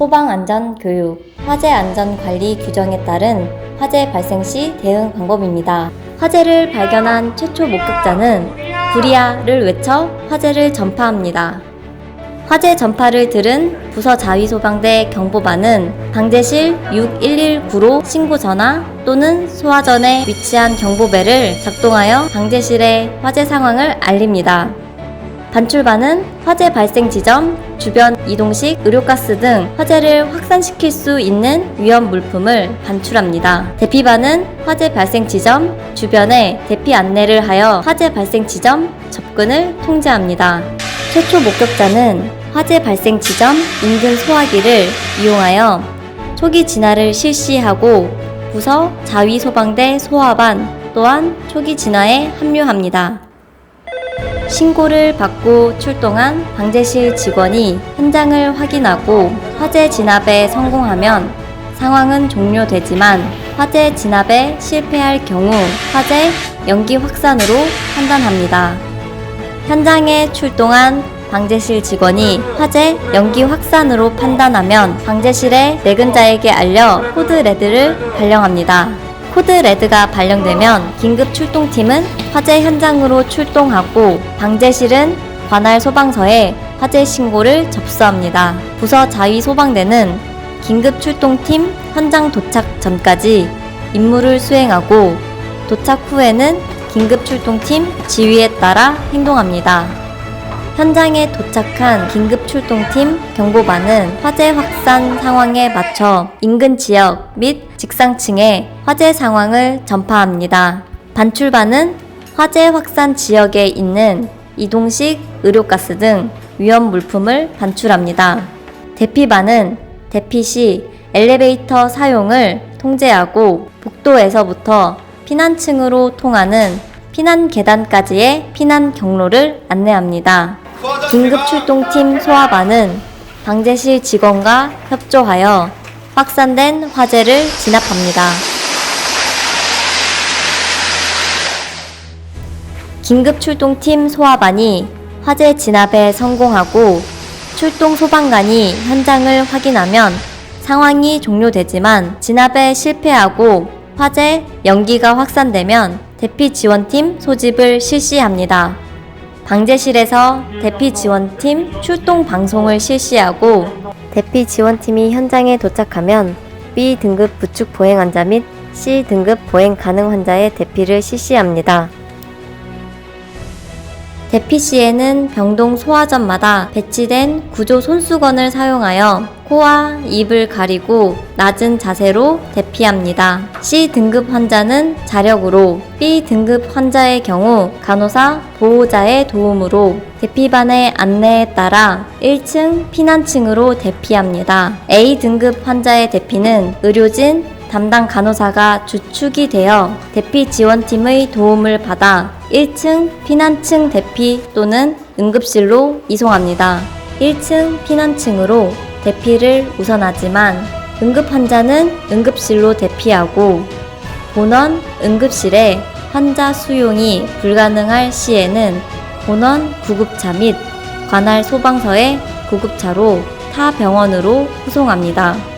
소방안전 교육, 화재 안전 관리 규정에 따른 화재 발생 시 대응 방법입니다. 화재를 발견한 최초 목격자는 불이야를 외쳐 화재를 전파합니다. 화재 전파를 들은 부서 자위소방대 경보반은 방제실 6119로 신고 전화 또는 소화전에 위치한 경보벨을 작동하여 방제실의 화재 상황을 알립니다. 반출반은 화재 발생 지점, 주변 이동식, 의료가스 등 화재를 확산시킬 수 있는 위험 물품을 반출합니다. 대피반은 화재 발생 지점, 주변에 대피 안내를 하여 화재 발생 지점 접근을 통제합니다. 최초 목격자는 화재 발생 지점 인근 소화기를 이용하여 초기 진화를 실시하고 부서 자위소방대 소화반 또한 초기 진화에 합류합니다. 신고를 받고 출동한 방제실 직원이 현장을 확인하고 화재 진압에 성공하면 상황은 종료되지만 화재 진압에 실패할 경우 화재 연기 확산으로 판단합니다. 현장에 출동한 방제실 직원이 화재 연기 확산으로 판단하면 방제실의 내근자에게 알려 코드 레드를 발령합니다. 코드 레드가 발령되면 긴급 출동팀은 화재 현장으로 출동하고 방제실은 관할 소방서에 화재 신고를 접수합니다. 부서 자위 소방대는 긴급 출동팀 현장 도착 전까지 임무를 수행하고 도착 후에는 긴급 출동팀 지휘에 따라 행동합니다. 현장에 도착한 긴급 출동팀 경보반은 화재 확산 상황에 맞춰 인근 지역 및 직상층에 화재 상황을 전파합니다. 반출반은 화재 확산 지역에 있는 이동식 의료가스 등 위험 물품을 반출합니다. 대피반은 대피 시 엘리베이터 사용을 통제하고 복도에서부터 피난층으로 통하는 피난 계단까지의 피난 경로를 안내합니다. 긴급 출동팀 소화반은 방제실 직원과 협조하여 확산된 화재를 진압합니다. 긴급 출동팀 소화반이 화재 진압에 성공하고 출동 소방관이 현장을 확인하면 상황이 종료되지만 진압에 실패하고 화재 연기가 확산되면 대피 지원팀 소집을 실시합니다. 방제실에서 대피 지원팀 출동 방송을 실시하고 대피 지원팀이 현장에 도착하면 B 등급 부축 보행 환자 및 C 등급 보행 가능 환자의 대피를 실시합니다. 대피 시에는 병동 소화전마다 배치된 구조 손수건을 사용하여 코와 입을 가리고 낮은 자세로 대피합니다. C 등급 환자는 자력으로, B 등급 환자의 경우 간호사, 보호자의 도움으로 대피반의 안내에 따라 1층 피난층으로 대피합니다. A 등급 환자의 대피는 의료진, 담당 간호사가 주축이 되어 대피 지원팀의 도움을 받아 1층 피난층 대피 또는 응급실로 이송합니다. 1층 피난층으로 대피를 우선하지만 응급 환자는 응급실로 대피하고 본원 응급실에 환자 수용이 불가능할 시에는 본원 구급차 및 관할 소방서의 구급차로 타 병원으로 후송합니다.